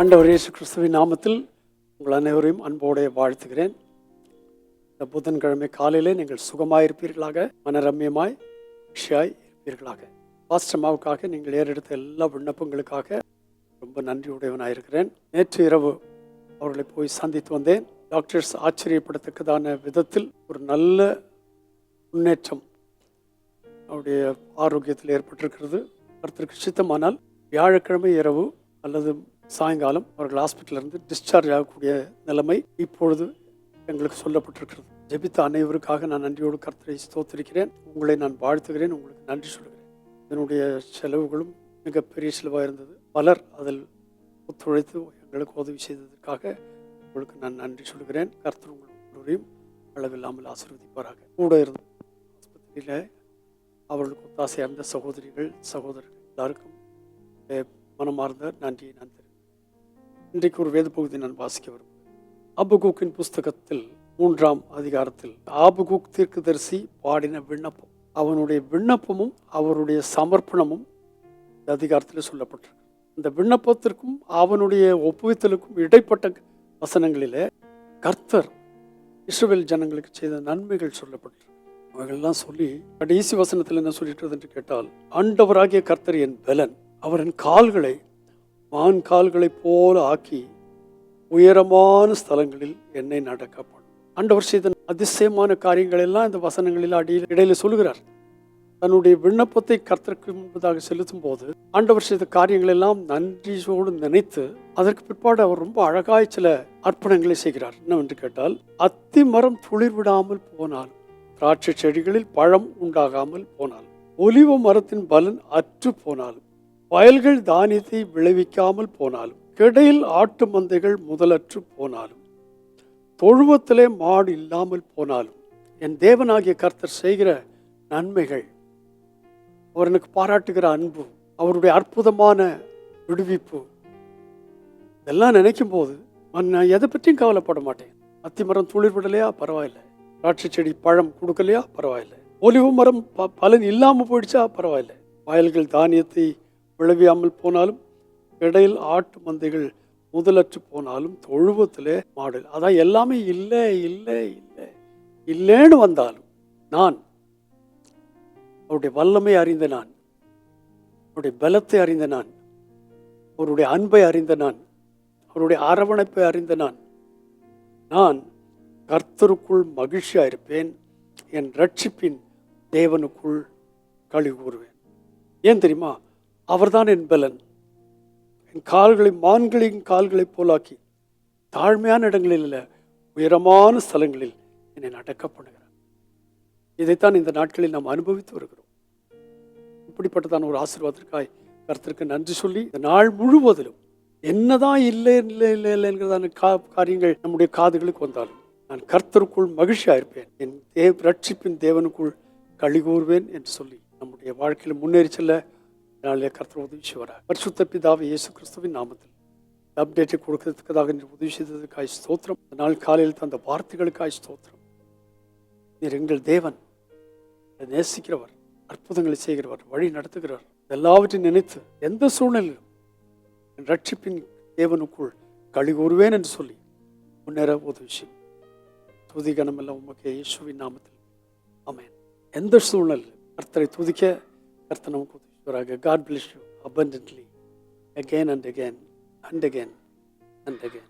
ஆண்டவர் இயேசு கிறிஸ்துவின் நாமத்தில் உங்கள் அனைவரையும் அன்போடைய வாழ்த்துகிறேன். இந்த புதன்கிழமை காலையிலே நீங்கள் சுகமாயிருப்பீர்களாக மனரம்யமாய் மகிழ்ச்சியாய் இருப்பீர்களாக. பாஸ்டமாவுக்காக நீங்கள் ஏறெடுத்த எல்லா விண்ணப்பங்களுக்காக ரொம்ப நன்றியுடையவனாயிருக்கிறேன். நேற்று இரவு அவர்களை போய் சந்தித்து வந்தேன். டாக்டர்ஸ் ஆச்சரியப்படத்தக்கதான விதத்தில் ஒரு நல்ல முன்னேற்றம் அவருடைய ஆரோக்கியத்தில் ஏற்பட்டிருக்கிறது. ஒருத்தருக்கு சித்தமானால் வியாழக்கிழமை இரவு அல்லது சாயங்காலம் அவர்கள் ஹாஸ்பிட்டலிருந்து டிஸ்சார்ஜ் ஆகக்கூடிய நிலைமை இப்பொழுது எங்களுக்கு சொல்லப்பட்டிருக்கிறது. ஜெபித்த அனைவருக்காக நான் நன்றியோடு கர்த்தரை ஸ்தோத்திரிக்கிறேன். உங்களை நான் வாழ்த்துகிறேன். உங்களுக்கு நன்றி சொல்கிறேன். இதனுடைய செலவுகளும் மிகப்பெரிய செலவாக இருந்தது. பலர் அதில் ஒத்துழைத்து எங்களுக்கு உதவி செய்ததற்காக உங்களுக்கு நான் நன்றி சொல்கிறேன். கர்த்தர் உங்கள் அளவில்லாமல் ஆசீர்வதிப்பாராக. கூட இருந்த ஆஸ்பத்திரியில் அவர்களுக்கு ஒத்தாசை இருந்த சகோதரிகள் சகோதரர்கள் எல்லாருக்கும் மனமார்ந்த நன்றியை நான் தெரிவித்தேன் இன்றைக்கு ஒரு வேத பகுதி நான் வாசிக்க விரும்புகிறேன். ஆபகூக்கின் புஸ்தகத்தில் மூன்றாம் அதிகாரத்தில் ஆபகூக் தீர்க்கதரிசி பாடின விண்ணப்பம். அவனுடைய விண்ணப்பமும் அவருடைய சமர்ப்பணமும் இந்த அதிகாரத்தில் சொல்லப்பட்டிருக்கு. இந்த விண்ணப்பத்திற்கும் அவனுடைய ஒப்புவித்தலுக்கும் இடைப்பட்ட வசனங்களிலே கர்த்தர் இஸ்ரவேல் ஜனங்களுக்கு செய்த நன்மைகள் சொல்லப்பட்டிருக்கு. அவர்கள்லாம் சொல்லி கடைசி வசனத்தில் என்ன சொல்லிட்டு என்று கேட்டால் ஆண்டவராகிய கர்த்தர் என் பலன். அவரின் கால்களை மான் கால்களைப் போல ஆக்கி உயரமான ஸ்தலங்களில் என்னை நடக்கப்படும். ஆண்டவர் செய்த அதிசயமான காரியங்கள் எல்லாம் இந்த வசனங்களில் அடியில் இடையில சொல்லுகிறார். தன்னுடைய விண்ணப்பத்தை கர்த்தருக்கு முன்பதாக செலுத்தும் போது ஆண்டவர் செய்த காரியங்கள் எல்லாம் நன்றியோடு நினைத்து அதற்கு பிற்பாடு அவர் ரொம்ப அழகாய் சில அர்ப்பணங்களை செய்கிறார். என்னவென்று கேட்டால் அத்தி மரம் துளிர் விடாமல் போனால் திராட்சை செடிகளில் பழம் உண்டாகாமல் போனால் ஒலிவ மரத்தின் பலன் அற்று போனாலும் வயல்கள் தானியத்தை விளைவிக்காமல் போனாலும் கிடையில் ஆட்டு மந்தைகள் முதலற்று போனாலும் தொழுவத்திலே மாடு இல்லாமல் போனாலும் என் தேவனாகிய கர்த்தர் செய்கிற நன்மைகள் அவர் எனக்கு பாராட்டுகிற அன்பு அவருடைய அற்புதமான விடுவிப்பு இதெல்லாம் நினைக்கும் போது நான் எதை பற்றியும் கவலைப்பட மாட்டேன். அத்திமரம் துளிர் விடலையா? பரவாயில்ல. திராட்சை செடி பழம் கொடுக்கலையா? பரவாயில்ல. ஒலிவு மரம் ப- பலன் இல்லாமல் போயிடுச்சா? பரவாயில்ல. வயல்கள் தானியத்தை விளைவியாமல் போனாலும் இடையில் ஆட்டு மந்தைகள் முதலற்று போனாலும் தொழுவத்திலே மாடு அதான் எல்லாமே இல்லை இல்லை இல்லை இல்லைன்னு வந்தாலும் நான் அவருடைய வல்லமை அறிந்த நான் அவருடைய பலத்தை அறிந்த நான் அவருடைய அன்பை அறிந்த நான் அவருடைய அரவணைப்பை அறிந்த நான் நான் கர்த்தருக்குள் மகிழ்ச்சியாக இருப்பேன் என் ரட்சிப்பின் தேவனுக்குள் களி கூறுவேன் ஏன் தெரியுமா? அவர்தான் என் பலன். என் கால்களை மான்களின் கால்களைப் போலாக்கி தாழ்மையான இடங்களில் இல்லை உயரமான ஸ்தலங்களில் என்னை நடக்க பண்ணுகிறார். இதைத்தான் இந்த நாட்களில் நாம் அனுபவித்து வருகிறோம். இப்படிப்பட்டதான ஒரு ஆசீர்வாதத்திற்காய் கர்த்தருக்கு நன்றி சொல்லி இந்த நாள் முழுவதிலும் என்னதான் இல்லை இல்லை இல்லை இல்லை என்கிறதான கா காரியங்கள் நம்முடைய காதுகளுக்கு வந்தாலும் நான் கர்த்தருக்குள் மகிழ்ச்சியாக இருப்பேன் என் தேவ ரட்சிப்பின் தேவனுக்குள் களி கூறுவேன் என்று சொல்லி நம்முடைய வாழ்க்கையில் முன்னேறி செல்ல நாளிலே கர்த்தர் உதவி செய்வார் பரிசுத்த பிதாவை இயேசு கிறிஸ்துவின் நாமத்தில் அப்டேட்டை கொடுக்கறதுக்காக நீர் உதவி செய்ததுக்காய் ஸ்தோத்திரம். நாள் காலையில் தந்த வார்த்தைகளுக்காய் ஸ்தோத்திரம். நீர் எங்கள் தேவன். நேசிக்கிறவர் அற்புதங்களை செய்கிறவர் வழி நடத்துகிறவர். எல்லாவற்றையும் நினைத்து எந்த சூழ்நிலையிலும் என் ரட்சிப்பின் தேவனுக்குள் களி கூறுவேன் என்று சொல்லி முன்னேற உதவி செய்யும் துதி கனமெல்லாம் உமக்கு இயேசுவின் நாமத்தில். அமேன் எந்த சூழ்நிலையில் கர்த்தரை துதிக்க கர்த்தர் நமக்கு உதவி செய்வாராக God bless you abundantly again and again and again and again